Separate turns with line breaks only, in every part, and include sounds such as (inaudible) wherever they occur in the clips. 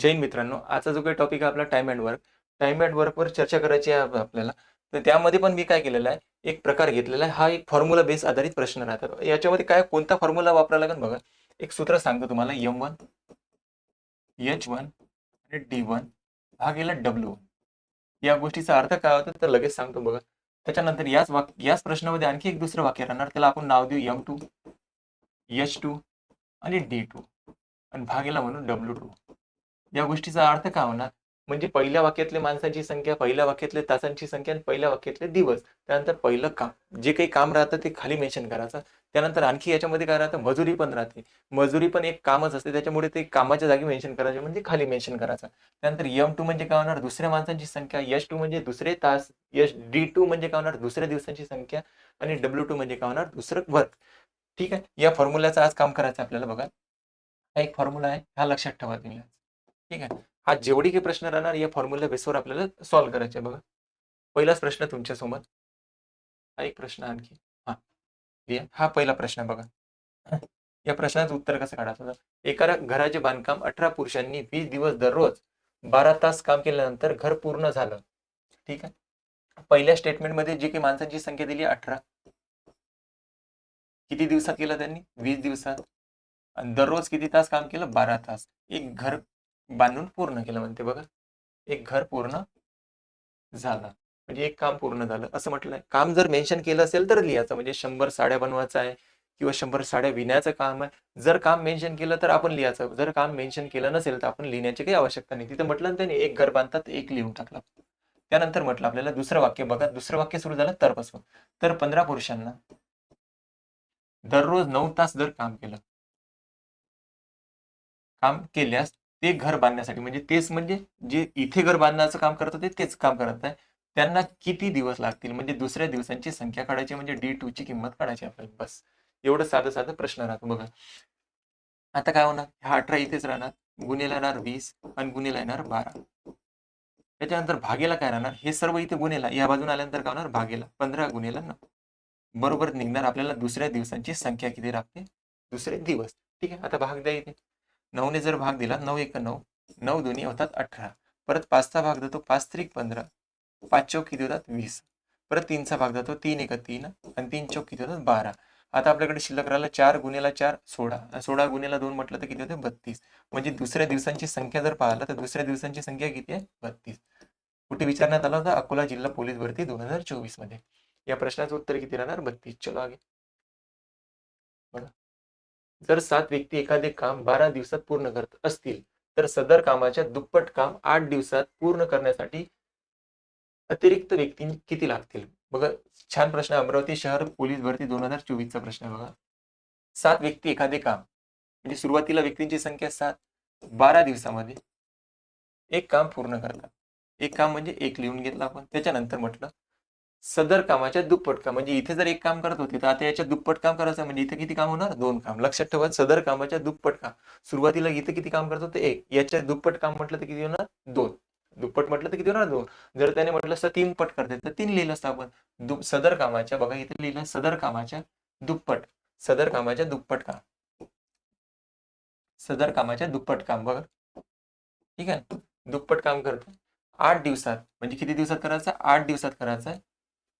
जैन मित्रांनो आजचा जो काही टॉपिक आहे आपला time and work time and वर्कवर चर्चा करायची आहे आपल्याला. तर त्यामध्ये पण मी काय केलेलं आहे एक प्रकार घेतलेला आहे. हा एक फॉर्म्युला बेस आधारित प्रश्न राहतात याच्यामध्ये काय कोणता फॉर्म्युला वापरावा लागेल बघा. एक सूत्र सांगतो तुम्हाला एम वन एच वन आणि डी वन हा गेला डब्ल्यू या गोष्टीचा अर्थ काय होतो तर लगेच सांगतो बघा. त्याच्यानंतर याच वाक याच प्रश्नामध्ये आणखी एक दुसरं वाक्य राहणार. त्याला आपण नाव देऊ एम टू एच टू आणि डी टू आणि भागेला म्हणून डब्ल्यू टू या गोष्टीचा अर्थ काय होणार? म्हणजे पहिल्या वाक्यातले माणसांची संख्या पहिल्या वाक्यातले तासांची संख्या आणि पहिल्या वाक्यातले दिवस. त्यानंतर पहिलं काम. जे काही काम राहतं ते खाली मेन्शन करायचं. त्यानंतर आणखी याच्यामध्ये काय राहतं? मजुरी पण राहते. मजुरी पण एक कामच असते. त्याच्यामुळे ते कामाच्या जागी मेन्शन करायचे म्हणजे खाली मेन्शन करायचं. त्यानंतर यम टू म्हणजे काय होणार? दुसऱ्या माणसांची संख्या. यश टू म्हणजे दुसरे तास. यश डी टू म्हणजे काय होणार? दुसऱ्या दिवसांची संख्या. आणि डब्ल्यू टू म्हणजे काय होणार? दुसरं वर्क ठीक आहे? या फॉर्म्युलाचं आज काम करायचं आहे आपल्याला बघा. हा एक फॉर्म्युला आहे. हा लक्षात ठेवा तुम्ही. ठीक आहे. हा जेवढी काही प्रश्न राहणार या फॉर्म्युला बेसवर आपल्याला सॉल्व्ह करायचे आहे बघा. पहिलाच प्रश्न तुमच्यासोबत. हा एक प्रश्न आणखी. हा. लिहा. हा पहिला प्रश्न बघा. या प्रश्नाचं उत्तर कसं काढायचं एका घराचे बांधकाम अठरा पुरुषांनी वीस दिवस दररोज बारा तास काम केल्यानंतर घर पूर्ण झालं. ठीक आहे? पहिल्या स्टेटमेंटमध्ये जी काही माणसांची संख्या दिली अठरा. किती दिवसात केलं त्यांनी? वीस दिवसात. आणि दररोज किती तास काम केलं? बारा तास. एक घर बांधून पूर्ण केलं म्हणते बघा. एक घर पूर्ण झालं. म्हणजे एक काम पूर्ण झालं. असं म्हटलंय काम जर मेन्शन केलं असेल तर लिहायचं. म्हणजे शंभर साड्या बनवायचं आहे किंवा शंभर साड्या विण्याचं काम आहे. जर काम मेन्शन केलं तर आपण लिहायचं. जर काम मेन्शन केलं नसेल तर आपण लिहिण्याची काही आवश्यकता नाही. तिथं म्हटलं त्यांनी त्याने एक घर बांधतात एक लिहून टाकलं. त्यानंतर म्हटलं आपल्याला दुसरं वाक्य बघा. दुसरं वाक्य सुरू झालं तरपासून तर पंधरा पुरुषांना दररोज नऊ तास जर काम केलं. काम केल्यास ते घर बांधण्यासाठी. म्हणजे तेच म्हणजे जे इथे घर बांधण्याचं काम करत होते तेच काम करत आहे त्यांना किती दिवस लागतील? म्हणजे दुसऱ्या दिवसांची संख्या काढायची म्हणजे डी टू ची किंमत काढायची आपल्याला. बस. एवढं साधं साधं प्रश्न राहतो. बघा. आता काय होणार? हा अठरा इथेच राहणार. गुन्हेला येणार वीस आणि गुन्हेला येणार बारा. त्याच्यानंतर भागेला काय राहणार? हे सर्व इथे गुन्हेला या बाजून आल्यानंतर काय होणार? भागेला. पंधरा गुन्हेला नऊ. बरोबर निघणार आपल्याला दुसऱ्या दिवसांची संख्या किती लागते दुसरे दिवस. ठीक आहे? आता भाग द्या इथे. नऊने जर भाग दिला नऊ एक नऊ नऊ दोन्ही होतात अठरा. परत पाचचा भाग देतो पाच त्रिक पंधरा पाच चौक किती होतात वीस. परत तीनचा भाग जातो तीन एक तीन आणि तीन चौक किती होतात बारा. आता आपल्याकडे शिल्लक राहिला चार गुन्हेला चार सोळा. सोळा गुन्हेला दोन म्हटलं तर किती होते? बत्तीस. म्हणजे दुसऱ्या दिवसांची संख्या जर पाहिला तर दुसऱ्या दिवसांची संख्या किती आहे? बत्तीस. कुठे विचारण्यात आला होता? अकोला जिल्हा पोलीस भरती दोन हजार चोवीसमध्ये या प्रश्नाचं उत्तर किती राहणार? बत्तीस. चलो आगे. बघा. जर सात व्यक्ती एखादे काम बारा दिवसात पूर्ण करत असतील तर सदर कामाच्या दुप्पट काम आठ दिवसात पूर्ण करण्यासाठी अतिरिक्त व्यक्ती किती लागतील? बघा छान प्रश्न अमरावती शहर पोलीस भरती दोन हजार चोवीसचा प्रश्न आहे बघा. सात व्यक्ती एखादे काम म्हणजे सुरुवातीला व्यक्तींची संख्या सात बारा दिवसामध्ये एक काम पूर्ण करतात. एक काम म्हणजे एक लिहून घेतलं आपण. त्याच्यानंतर म्हटलं सदर कामाच्या दुप्पट काम म्हणजे इथे जर एक काम करत होते तर आता याच्या दुप्पट काम करायचं म्हणजे इथे किती काम होणार? दोन काम. लक्षात ठेवा सदर कामाच्या दुप्पट काम. सुरुवातीला इथे किती काम करत होते? एक. याच्या दुप्पट काम म्हटलं तर किती होणार? दोन. दुप्पट म्हटलं तर किती होणार? दोन. जर त्याने म्हटलं असतं तीन पट करते तर तीन लिहिलं असतं आपण. सदर कामाच्या बघा इथे लिहिलं सदर कामाच्या दुप्पट. सदर कामाच्या दुप्पट काम. सदर कामाच्या दुप्पट काम बघा. ठीक आहे? दुप्पट काम करतं आठ दिवसात म्हणजे किती दिवसात करायचं? आठ दिवसात करायचं आहे.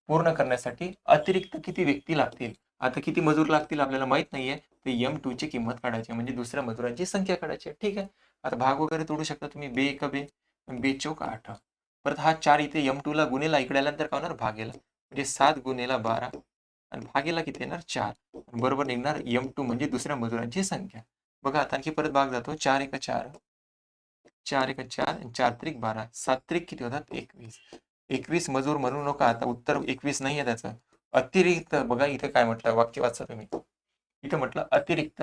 पूर्ण करण्यासाठी अतिरिक्त किती व्यक्ती लागतील? आता किती मजूर लागतील आपल्याला माहीत नाहीये. तर एम टू ची किंमत काढायची म्हणजे दुसऱ्या मजुरांची संख्या काढायची ठीक आहे? आता भाग वगैरे तोडू शकता तुम्ही. बे एक बे बे चौक आठ. परत हा चार इथे एम टू ला गुन्हेला इकडे आल्यानंतर काय होणार? भागेला. म्हणजे सात गुन्हेला बारा. आणि भागेला किती येणार? चार. बरोबर निघणार एम टू म्हणजे दुसऱ्या मजुरांची संख्या. बघा आता आणखी परत भाग जातो. चार एक चार. चार एक चार चार त्रिक बारा. सात त्रिक किती होतात? एकवीस. एकवीस मजूर म्हणू नका आता उत्तर एकवीस नाही आहे त्याचं. अतिरिक्त बघा इथे काय म्हटलं वाक्य वाचा तुम्ही. इथं म्हटलं अतिरिक्त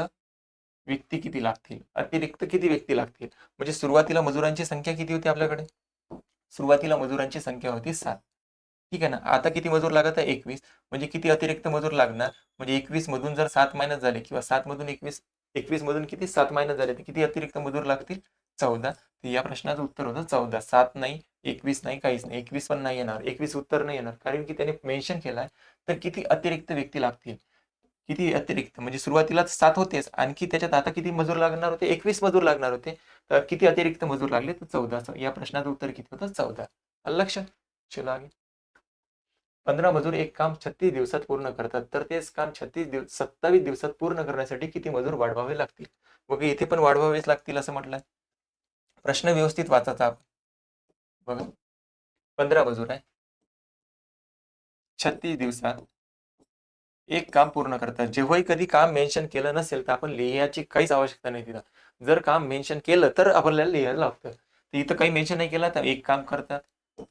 व्यक्ती किती लागतील? अतिरिक्त किती व्यक्ती लागतील? म्हणजे सुरुवातीला मजुरांची संख्या किती होती आपल्याकडे? सुरुवातीला मजुरांची संख्या होती सात. ठीक आहे ना? आता किती मजूर लागत आहे? एकवीस. म्हणजे किती अतिरिक्त मजूर लागणार? म्हणजे एकवीस मधून जर सात मायनस झाले किंवा सात मधून एकवीस एकवीस मधून किती? सात मायनस झाले तर किती अतिरिक्त मजूर लागतील? चौदा. तर या प्रश्नाचं उत्तर होतं चौदा. सात नाही एकवीस नाही काहीच नाही. एकवीस पण नाही येणार. एकवीस उत्तर नाही येणार. कारण की त्याने मेन्शन केलाय तर किती अतिरिक्त व्यक्ती लागतील? किती अतिरिक्त? म्हणजे सुरुवातीला सात होतेच. आणखी त्याच्यात आता किती मजूर लागणार होते? एकवीस मजूर लागणार होते. तर किती अतिरिक्त मजूर लागले? तर चौदा. या प्रश्नाचं उत्तर किती होतं? चौदा. लक्ष चलो आगे. पंधरा मजूर एक काम छत्तीस दिवसात पूर्ण करतात. तर तेच काम छत्तीस दिवस सत्तावीस दिवसात पूर्ण करण्यासाठी किती मजूर वाढवावे लागतील? मग इथे पण वाढवावेच लागतील असं म्हटलं प्रश्न व्यवस्थित वाचायचा आपण बघा. पंधरा मजूर आहे. छत्तीस दिवसात एक काम पूर्ण करतात. जेव्हाही कधी काम मेन्शन केलं नसेल तर आपण लिहायची काहीच आवश्यकता नाही तिथं. जर काम मेन्शन केलं तर आपल्याला लिहायला लागतं. तर इथं काही मेन्शन नाही केलं तर एक काम करतात.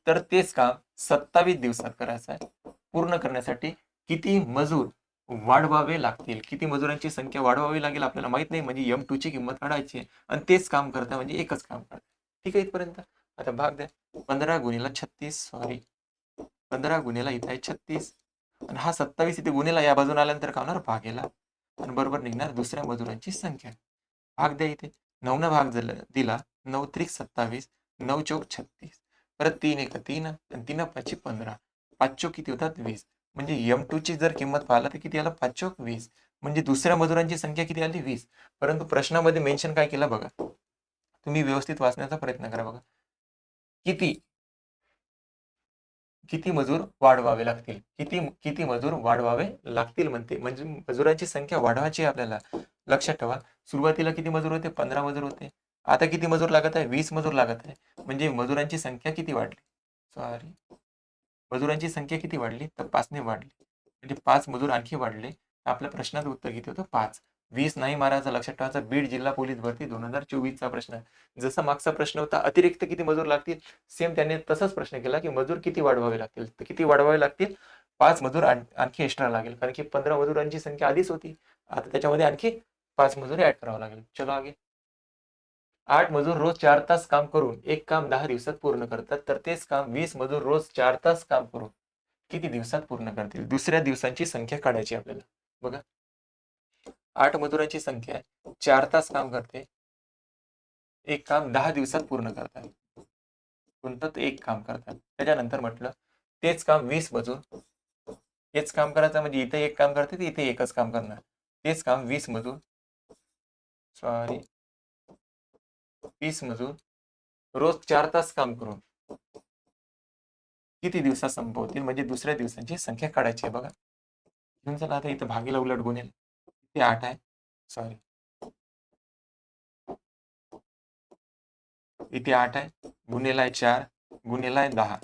तर तेच काम सत्तावीस दिवसात करायचं आहे. पूर्ण करण्यासाठी किती मजूर वाढवावे लागतील. किती मजुरांची संख्या वाढवावी लागेल आपल्याला माहीत नाही. म्हणजे एम टू ची किंमत काढायची आणि तेच काम करता म्हणजे एकच काम करता. ठीक आहे इथपर्यंत. आता भाग द्या. पंधरा गुन्हेला छत्तीस सॉरी पंधरा गुन्हेला इथं आहे छत्तीस. आणि हा सत्तावीस इथे गुन्हेला या बाजून आल्यानंतर काय होणार? भागेला आणि बरोबर निघणार दुसऱ्या मजुरांची संख्या. भाग द्या इथे. नऊना भाग दिला नऊ त्रिक सत्तावीस नऊ चौक छत्तीस. परत तीन एक तीन. आणि तीन पाचशे पंधरा. पाच चौक किती होतात? वीस. म्हणजे एम टू ची जर किंमत पाहिला तर किती आला? पाच वीस म्हणजे दुसऱ्या मजुरांची संख्या किती आली? वीस. परंतु प्रश्नामध्ये मेन्शन काय केलं बघा? तुम्ही व्यवस्थित वाचण्याचा प्रयत्न करा बघा. किती? किती मजूर वाढवावे लागतील? किती किती मजूर वाढवावे लागतील म्हणते? म्हणजे मजुरांची संख्या वाढवायची आपल्याला. लक्षात ठेवा. सुरुवातीला किती मजूर होते? पंधरा मजूर होते. आता किती मजूर लागत आहे? वीस मजूर लागत आहे. म्हणजे मजुरांची संख्या किती वाढली? सॉरी मजुरांची संख्या किती वाढली? तर पाचने वाढली. म्हणजे पाच मजूर आणखी वाढले. आपल्या प्रश्नाचं उत्तर किती होतं? पाच. वीस नाही मारायचा लक्षात ठेवायचा. बीड जिल्हा पोलीस भरती दोन हजार चोवीसचा प्रश्न. आहे जसा मागचा प्रश्न होता अतिरिक्त किती मजूर लागतील? सेम त्याने तसाच प्रश्न केला की मजूर किती वाढवावे लागतील? तर किती वाढवावे लागतील? पाच मजूर आणखी एक्स्ट्रा लागेल. कारण की पंधरा मजुरांची संख्या आधीच होती. आता त्याच्यामध्ये आणखी पाच मजूर ऍड करावं लागेल. चलो आगे. आठ मजूर रोज चार तास काम करून एक काम दहा दिवसात पूर्ण करतात तर तेच काम वीस मजूर रोज चार तास काम करून किती दिवसात पूर्ण करतील? दुसऱ्या दिवसांची संख्या काढायची आपल्याला. बघा. आठ मजुरांची संख्या चार तास काम करते. एक काम दहा दिवसात पूर्ण करतात. कोणतं? एक काम करतात. त्याच्यानंतर म्हटलं तेच काम वीस मजूर. हेच काम करायचं म्हणजे इथे एक काम करते इथे एकच काम करणार. तेच काम वीस मजूर. सॉरी वीस मजूर रोज चार तास काम करून किती दिवसात संपवतील? म्हणजे दुसऱ्या दिवसांची संख्या काढायची आहे बघा. घेऊन चला आता इथं भागीला उलट गुन्हेल. किती आठ आहे. सॉरी इथे आठ आहे. गुन्हेला आहे चार गुन्हेला आहे दहा.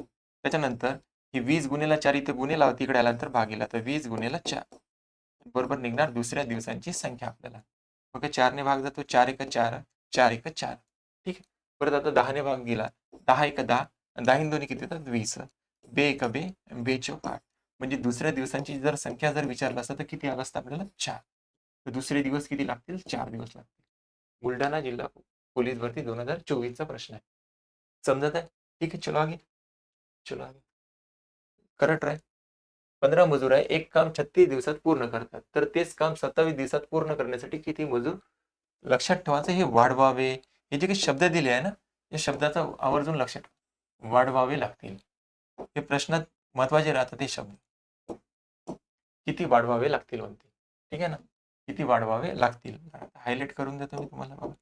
त्याच्यानंतर ही वीस गुन्हेला चार इथे गुन्हेला होती इकडे आल्यानंतर भागीला. तर वीस गुन्हेला चार. बरोबर निघणार दुसऱ्या दिवसांची संख्या आपल्याला. ओके चारने भाग जातो. चार एक चार चार एक चार. परत आता दहाने भाग गेला. दहा एक दहा दहा दोन्ही किती येतात? वीस. बे एक बे बे चौक आठ. म्हणजे दुसऱ्या दिवसांची जर संख्या जर विचारलं असता तर किती आला असतं आपल्याला? चार. तर दुसरे दिवस किती लागतील? चार दिवस लागतील. बुलढाणा जिल्हा पोलीस भरती दोन हजार चोवीसचा प्रश्न आहे. समजत आहे? ठीक आहे चलो आगे. चलो आगे. करत राय पंधरा मजूर आहे एक काम छत्तीस दिवसात पूर्ण करतात. तर तेच काम सत्तावीस दिवसात पूर्ण करण्यासाठी किती मजूर? लक्षात ठेवायचं हे वाढवावे. हे जे काही शब्द दिले आहे ना या शब्दाचा आवर्जून लक्षात वाढवावे लागतील. हे प्रश्नात महत्त्वाचे राहतात हे शब्द. किती वाढवावे लागतील म्हणते. ठीक आहे ना? किती वाढवावे लागतील? हायलाइट करून देतो मी तुम्हाला बघा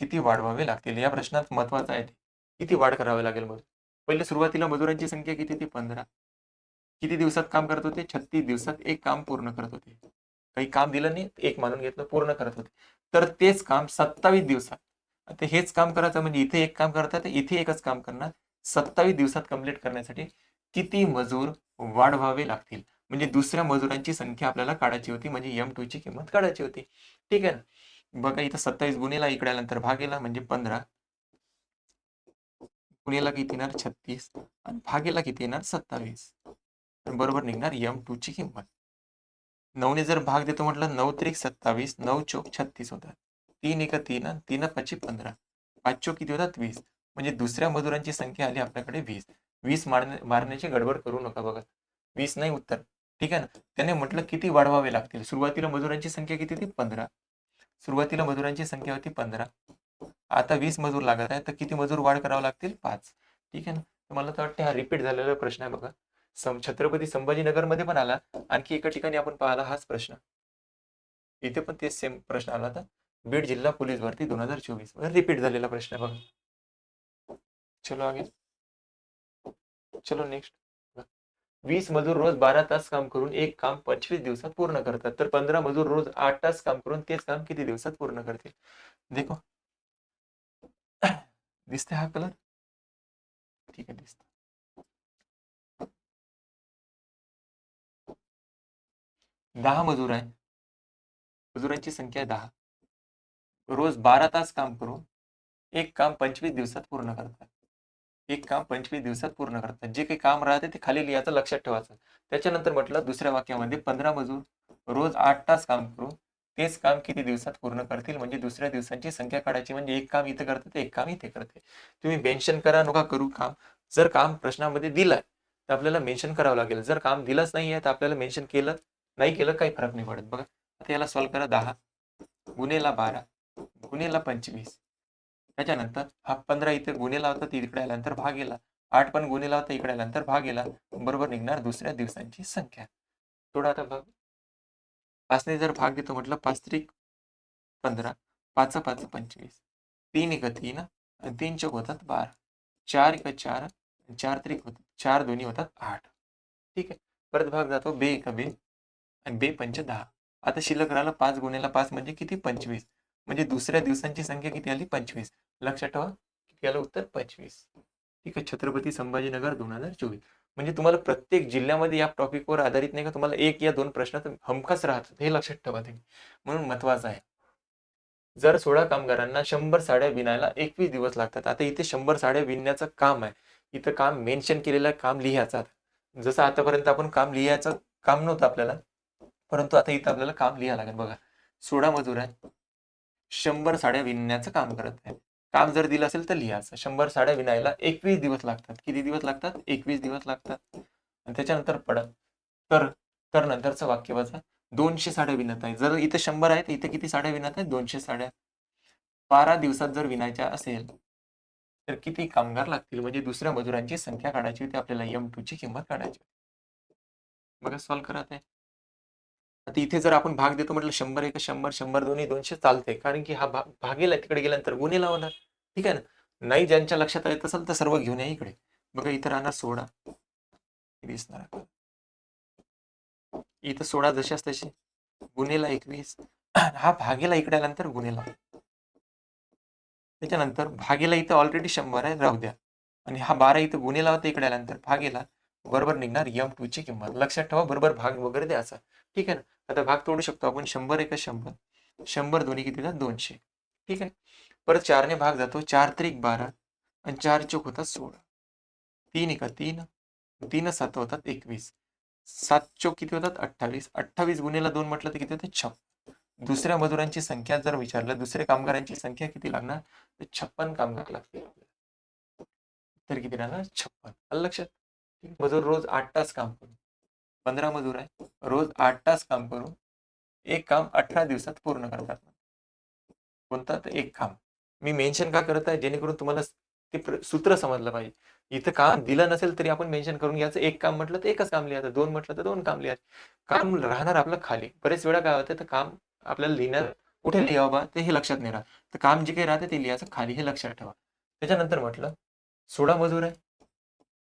किती वाढवावे लागतील? या प्रश्नात महत्वाचं आहे ते. किती वाढ करावे लागेल मजूर पहिले सुरुवातीला मजुरांची संख्या किती ती पंधरा. किती दिवसात काम करत होते? छत्तीस दिवसात एक काम पूर्ण करत होते. काही काम दिलं नाही एक मानून घेतलं पूर्ण करत होते. तर तेच काम सत्तावीस दिवसात. आता हेच काम करायचं म्हणजे इथे एक काम करतात इथे एकच काम करणार. सत्तावीस दिवसात कंप्लीट करण्यासाठी किती मजूर वाढवावे लागतील? म्हणजे दुसऱ्या मजुरांची संख्या आपल्याला काढायची होती म्हणजे एम टू ची किंमत काढायची होती. ठीक आहे ना? बघा इथं सत्तावीस गुन्हेला इकडे आल्यानंतर भागेला म्हणजे पंधरा. गुन्हेला किती येणार? छत्तीस. आणि भागेला किती येणार? सत्तावीस. बरोबर निघणार एम टू ची किंमत. नऊने जर भाग देतो म्हटलं नऊ त्रिक सत्तावीस नऊ चौक छत्तीस होतात. तीन एक तीन तीन पाचशे पंधरा. पाच चौक किती होतात? वीस. म्हणजे दुसऱ्या मजुरांची संख्या आली आपल्याकडे वीस. वीस मारण्या मारण्याची गडबड करू नका बघा. वीस नाही उत्तर. ठीक आहे ना? त्याने म्हटलं किती वाढवावे लागतील? सुरुवातीला मजुरांची संख्या किती होती? पंधरा. सुरुवातीला मजुरांची संख्या होती पंधरा. आता वीस मजूर लागत आहे तर किती मजूर वाढ करावं लागतील? पाच. ठीक आहे ना? मला तर वाटतं हा रिपीट झालेला प्रश्न आहे बघा. छत्रपती संभाजीनगरमध्ये पण आला. आणखी एका ठिकाणी आपण पाहिला हाच प्रश्न. इथे पण तेच सेम प्रश्न आला होता. बीड जिल्हा पोलीस भरती दोन हजार चोवीस रिपीट झालेला प्रश्न बघा. चलो आगे. चलो नेक्स्ट वीस मजूर रोज बारा तास काम करून एक काम पंचवीस दिवसात पूर्ण करतात. तर पंधरा मजूर रोज आठ तास काम करून तेच काम किती दिवसात पूर्ण करतील? देखो. (coughs) दिसते हा कलर ठीक आहे दिसत दहा मजूर आहे. मजुरांची संख्या दहा. रोज बारा तास काम करून एक काम पंचवीस दिवसात पूर्ण करतात. एक काम पंचवीस दिवसात पूर्ण करतात. जे काही काम राहते ते खाली लिहायचं लक्षात ठेवायचं. त्याच्यानंतर म्हटलं दुसऱ्या वाक्यामध्ये पंधरा मजूर रोज आठ तास काम करून तेच काम किती दिवसात पूर्ण करतील? म्हणजे दुसऱ्या दिवसांची संख्या काढायची म्हणजे एक काम इथे करते एक काम इथे करते तुम्ही मेन्शन करा नका करू काम. जर काम प्रश्नामध्ये दिलंय तर आपल्याला मेन्शन करावं लागेल. जर काम दिलंच नाही आहे तर आपल्याला मेन्शन केलं नाही केलं काही फरक नाही पडत. बघा आता याला सॉल्व्ह करा दहा गुन्हेला बारा गुन्हेला पंचवीस. त्याच्यानंतर हा पंधरा इथे गुन्हेला होता ती इकडे आल्यानंतर भाग गेला. आठ पण गुन्हेला होता इकडे आल्यानंतर भाग गेला. बरोबर निघणार दुसऱ्या दिवसांची संख्या. थोडा आता भाग पाचने जर भाग देतो म्हटलं पाच त्रिक पंधरा पाच पाच पंचवीस. तीन एक तीन आणि तीन चौक होतात बारा. चार एक चार चार त्रिक होतात चार दोन्ही होतात आठ. ठीक आहे. परत भाग जातो बे एक बे आणि बे पंच दहा. आता शिल्लक राहिलं पाच गुन्ह्याला पाच म्हणजे किती? पंचवीस. म्हणजे दुसऱ्या दिवसांची संख्या किती आली? पंचवीस. लक्षात ठेवा किती आलं उत्तर? पंचवीस. ठीक आहे छत्रपती संभाजीनगर दोन हजार चोवीस. म्हणजे तुम्हाला प्रत्येक जिल्ह्यामध्ये या टॉपिकवर आधारित नाही का तुम्हाला एक या दोन प्रश्न हमखास राहतात. हे लक्षात ठेवा तुम्ही. म्हणून महत्वाचं आहे. जर सोळा कामगारांना शंभर साड्या विणायला एकवीस दिवस लागतात आता इथे शंभर साड्या विणण्याचं काम आहे. इथं काम मेन्शन केलेलं काम लिहायचं जसं आतापर्यंत आपण काम लिहायचं काम नव्हतं आपल्याला परंतु आता इथं आपल्याला काम लिहायला लागेल बघा. सोळा मजूर आहे शंभर साड्या विणण्याचं काम करत आहे काम जर दिलं असेल तर लिहायचं. शंभर साड्या विणायला एकवीस दिवस लागतात. किती दिवस लागतात? एकवीस दिवस लागतात. आणि त्याच्यानंतर पडत. तर तर नंतरचं वाक्य वाचा. दोनशे साड्या विणत आहे. जर इथं शंभर आहे तर इथे किती साड्या विणत आहेत? दोनशे साड्या. बारा दिवसात जर विणायच्या असेल तर किती कामगार लागतील? म्हणजे दुसऱ्या मजुरांची संख्या काढायची होती. आपल्याला एम टू ची किंमत काढायची होती. बघा सॉल्व्ह करत आहे. आता इथे जर आपण भाग देतो म्हटलं शंभर एक शंभर शंभर दोन्ही दोनशे चालते. कारण की हा भाग भागेला तिकडे गेल्यानंतर गुन्हे लावणार. ठीक आहे ना? नाही ज्यांच्या लक्षात येत असेल तर सर्व घेऊन या इकडे. बघा इथं राहणार सोळा दिसणार इथं सोळा जशाच तशी. गुन्हेला एकवीस. (clears throat) हा भागेला इकडे आल्यानंतर गुन्हेला. त्याच्यानंतर भागेला इथं ऑलरेडी शंभर आहे राहू द्या. आणि हा बारा इथं गुन्हेला होता इकडे आल्यानंतर भागेला. बरोबर निघणार यम टू ची किंमत. लक्षात ठेवा बरोबर भाग वगैरे द्यायचा ठीक आहे ना? आता भाग तोडू शकतो आपण शंभर एक शंभर. शंभर दोन्ही किती होतात दोनशे. ठीक आहे? परत चारने भाग जातो. चार त्रिक बारा. आणि चार चौक होतात सोळा. तीन एका तीन. तीन सात होतात एकवीस. सात चौक किती होतात? अठ्ठावीस. अठ्ठावीस गुन्हेला दोन म्हटलं तर किती होते? छप्पन. दुसऱ्या मजुरांची संख्या जर विचारलं दुसऱ्या कामगारांची संख्या किती लागणार? तर छप्पन कामगार लागतील. आपल्याला. तर किती राहणार छप्पन. लक्षात? मजूर रोज आठ तास काम करतो. पंधरा मजूर आहे. रोज आठ तास काम करून एक काम अठरा दिवसात पूर्ण करतात. कोणता तर एक काम. मी मेन्शन का करत आहे? जेणेकरून तुम्हाला ते प्र- सूत्र समजलं पाहिजे. इथं काम दिलं नसेल तरी आपण मेन्शन करून घ्यायचं. एक काम म्हटलं तर एकच काम लिहायचं. दोन म्हटलं तर दोन काम लिहायचं. काम राहणार आपलं खाली. बरेच वेळा काय होतं तर काम आपल्याला लिहिण्यात कुठे लिहावं बा? ते हे लक्षात नाही राहत. तर काम जे काही राहते ते लिहायचं खाली हे लक्षात ठेवा. त्याच्यानंतर म्हटलं सोळा मजूर आहे.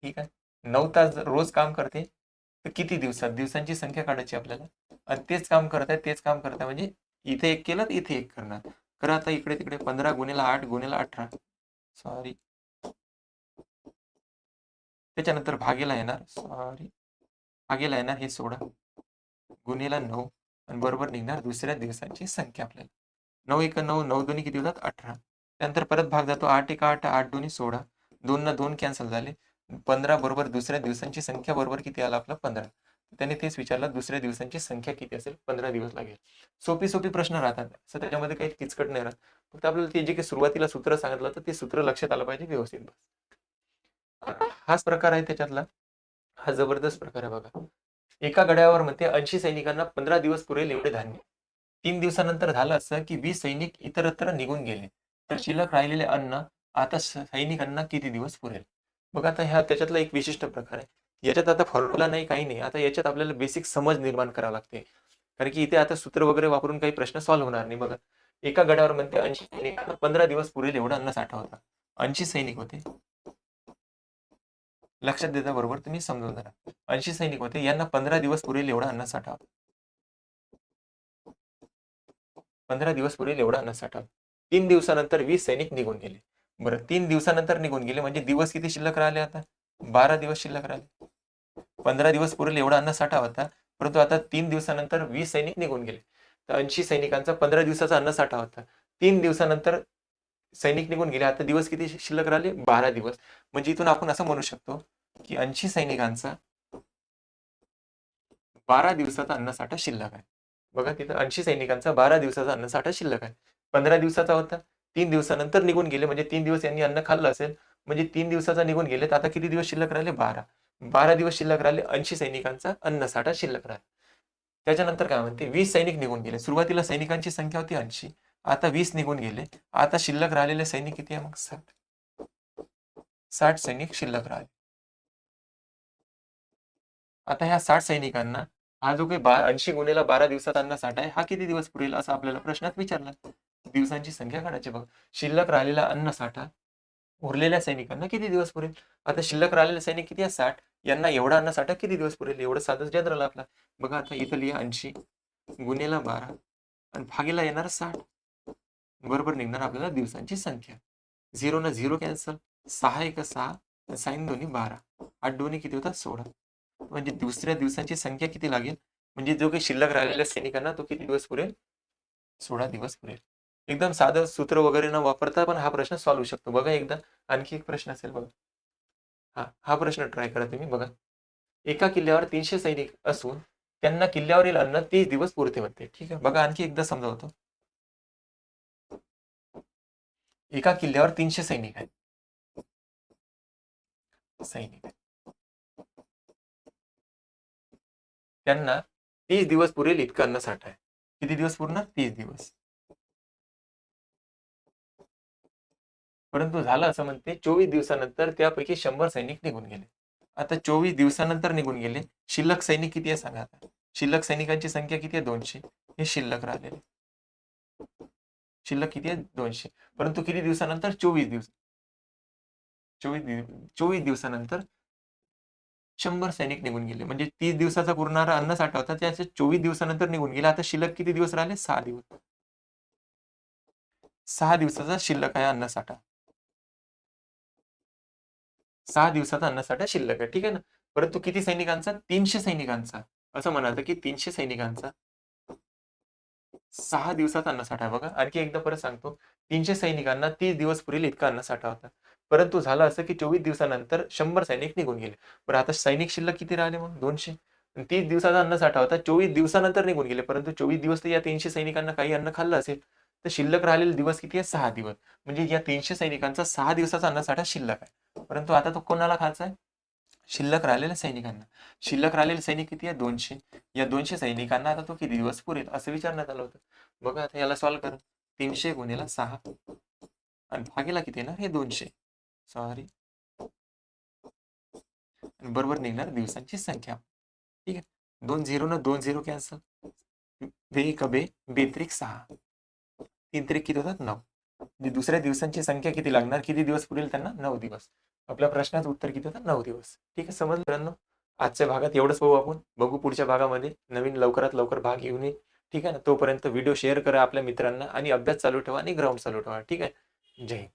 ठीक आहे. नऊ तास रोज काम करते. तर किती दिवसात? दिवसांची संख्या काढायची आपल्याला. आणि तेच काम करत आहे तेच काम करत म्हणजे इथे एक केलं तर इथे एक करणार. करा आता इकडे तिकडे पंधरा गुन्हेला आठ गुन्हेला अठरा. सॉरी त्याच्यानंतर भागेला येणार. सॉरी भागेला येणार हे सोळा गुन्हेला नऊ. आणि बरोबर निघणार दुसऱ्या दिवसांची संख्या आपल्याला. नऊ एक नऊ नऊ दोन्ही किती होतात? अठरा. त्यानंतर परत भाग जातो. आठ एक आठ आठ दोन्ही सोळा दोन ना दोन कॅन्सल झाले. पंधरा बरोबर दुसऱ्या दिवसांची संख्या बरोबर किती आला आपला? पंधरा. त्याने तेच विचारलं दुसऱ्या दिवसांची संख्या किती असेल? पंधरा दिवस लागेल. सोपी सोपी प्रश्न राहतात. असं त्याच्यामध्ये काही किचकट नाही राहत. फक्त आपल्याला ते जे काही सुरुवातीला सूत्र सांगितलं होतं ते सूत्र लक्षात आलं पाहिजे व्यवस्थित बस. हाच प्रकार आहे त्याच्यातला. हा जबरदस्त प्रकार आहे बघा. एका गड्यावर म्हणते ऐंशी सैनिकांना पंधरा दिवस पुरेल एवढे धान्य. तीन दिवसानंतर झालं असं की वीस सैनिक इतरत्र निघून गेले. तर शिल्लक राहिलेले अन्न आता सैनिकांना किती दिवस पुरेल? मग आता ह्या त्याच्यातला एक विशिष्ट प्रकार आहे. याच्यात आता फॉर्म्युला नाही काही नाही. आता याच्यात आपल्याला बेसिक समज निर्माण करावं लागते. कारण की इथे आता सूत्र वगैरे वापरून काही प्रश्न सॉल्व्ह होणार नाही बघा. एका गडावर म्हणते ऐंशी सैनिक पंधरा दिवस पुरेल एवढा अन्न साठा होता. ऐंशी सैनिक होते. लक्षात देता बरोबर तुम्ही समजून जरा ऐंशी सैनिक होते यांना पंधरा दिवस पुरेल एवढा अन्न साठा होता. पंधरा दिवस पुरेल एवढा अन्न साठा तीन दिवसानंतर वीस सैनिक निघून गेले. बरं तीन दिवसानंतर निघून गेले. म्हणजे दिवस किती शिल्लक राहिले आता? बारा दिवस शिल्लक राहिले. पंधरा दिवस पुरेल एवढा अन्न साठा होता. परंतु आता तीन दिवसानंतर वीस सैनिक निघून गेले. तर ऐंशी सैनिकांचा पंधरा दिवसाचा अन्न साठा होता. तीन दिवसानंतर सैनिक निघून गेले. आता दिवस किती शिल्लक राहिले? बारा दिवस. म्हणजे इथून आपण असं म्हणू शकतो की ऐंशी सैनिकांचा बारा दिवसाचा अन्नसाठा शिल्लक आहे. बघा तिथं ऐंशी सैनिकांचा बारा दिवसाचा अन्नसाठा शिल्लक आहे. पंधरा दिवसाचा होता. तीन दिवसानंतर निघून गेले. म्हणजे तीन दिवस यांनी अन्न खाल्लं असेल म्हणजे तीन दिवसाचा निघून गेले तर आता किती दिवस शिल्लक राहिले? बारा. बारा दिवस शिल्लक राहिले ऐंशी सैनिकांचा अन्नसाठा शिल्लक राहिला. त्याच्यानंतर काय म्हणते? वीस सैनिक निघून गेले. सुरुवातीला सैनिकांची संख्या होती ऐंशी. आता वीस निघून गेले. आता शिल्लक राहिलेले सैनिक किती आहे मग? साठ. साठ सैनिक शिल्लक राहिले. आता ह्या साठ सैनिकांना हा जो काही बा ऐंशी गुन्हेला बारा दिवसात अन्न साठा आहे हा किती दिवस पुरेल असा आपल्याला प्रश्नात विचारला. दिवसांची संख्या काढायची बघ. शिल्लक राहिलेला अन्न साठा उरलेल्या सैनिकांना किती दिवस पुरेल? आता शिल्लक राहिलेले सैनिक किती आहे? साठ. यांना एवढा अन्न साठा किती दिवस पुरेल? एवढं साधं जनरल आपला बघा आता इथं लिहा ऐंशी गुन्हेला बारा आणि भागीला येणार साठ. बरोबर निघणार आपल्याला दिवसांची संख्या. झिरो ना झिरो कॅन्सल. सहा एक सहा साईन दोन्ही बारा. आठ दोन्ही किती होतात? सोळा. म्हणजे दुसऱ्या दिवसांची संख्या किती लागेल? म्हणजे जो काही शिल्लक राहिलेल्या सैनिकांना तो किती दिवस पुरेल? सोळा दिवस पुरेल. एकदम साधं सूत्र वगैरे न वापरता पण हा प्रश्न सॉल्व्ह शकतो. बघा एकदा. आणखी एक प्रश्न असेल बघा. हा हा प्रश्न ट्राय करा तुम्ही. बघा. एका किल्ल्यावर तीनशे सैनिक असून त्यांना किल्ल्यावरील अन्न तीस दिवस पुरते म्हणते. ठीक आहे. बघा आणखी एकदा समजावतो एका किल्ल्यावर तीनशे सैनिक आहेत. सैनिक त्यांना तीस दिवस पुरेल इतकं अन्न साठा आहे. किती दिवस पूर्ण? तीस दिवस. परंतु झालं असं म्हणते चोवीस दिवसानंतर त्यापैकी शंभर सैनिक निघून गेले. आता चोवीस दिवसानंतर निघून गेले. शिल्लक सैनिक किती आहे सांगा आता? शिल्लक सैनिकांची संख्या किती आहे? दोनशे. हे शिल्लक राहिलेले. शिल्लक किती आहे? दोनशे. परंतु किती दिवसानंतर? चोवीस दिवस. चोवीस चोवीस दिवसानंतर शंभर सैनिक निघून गेले. म्हणजे तीस दिवसाचा पुरणारा अन्न साठा होता. त्याचे चोवीस दिवसानंतर निघून गेले. आता शिल्लक किती दिवस राहिले? सहा दिवस. सहा दिवसाचा शिल्लक आहे अन्न साठा. सहा दिवसाचा अन्नसाठा शिल्लक आहे ठीक आहे ना? परंतु किती सैनिकांचा? तीनशे सैनिकांचा. असं म्हणायचं की तीनशे सैनिकांचा सहा दिवसाचा अन्नसाठा आहे बघा. आणखी एकदा परत सांगतो. तीनशे सैनिकांना तीस दिवस पुरेल इतका अन्नसाठा होता. परंतु झालं असं की चोवीस दिवसानंतर शंभर सैनिक निघून गेले. बरं आता सैनिक शिल्लक किती राहिले मग? दोनशे. तीस दिवसाचा अन्नसाठा होता चोवीस दिवसानंतर निघून गेले. परंतु चोवीस दिवस तर या तीनशे सैनिकांना काही अन्न खाल्लं असेल. तर शिल्लक राहिलेले दिवस किती आहे सहा दिवस. म्हणजे या तीनशे सैनिकांचा सहा दिवसाचा अन्नसाठा शिल्लक आहे. परंतु आता तो कोणाला खायचा आहे? शिल्लक राहिलेल्या सैनिकांना. शिल्लक राहिलेले सैनिक किती आहे दोनशे. या दोनशे सैनिकांना आता तो किती दिवस पुरेल? असं विचारण्यात आलं होतं. बघा आता याला सॉल्व्ह करा. तीनशे गुन्हेला सहा. आणि भागेला किती येणार? हे दोनशे. सॉरी बरोबर निघणार दिवसांची संख्या. ठीक आहे. दोन झिरो ना दोन झिरो कॅन्सल बे कबे बेत्रिक सहा. तीन तरी किती होतात? नऊ. म्हणजे दुसऱ्या दिवसांची संख्या किती लागणार? किती दिवस पुरेल त्यांना? नऊ दिवस. आपल्या प्रश्नाचं उत्तर किती होतं? नऊ दिवस. ठीक आहे? समजलं मित्रांनो? आजच्या भागात एवढंच पाहू आपण. बघू पुढच्या भागामध्ये. नवीन लवकरात लवकर भाग घेऊन येईल ठीक आहे ना? तोपर्यंत व्हिडिओ शेअर करा आपल्या मित्रांना आणि अभ्यास चालू ठेवा आणि ग्राउंड चालू ठेवा. ठीक आहे? जय हिंद.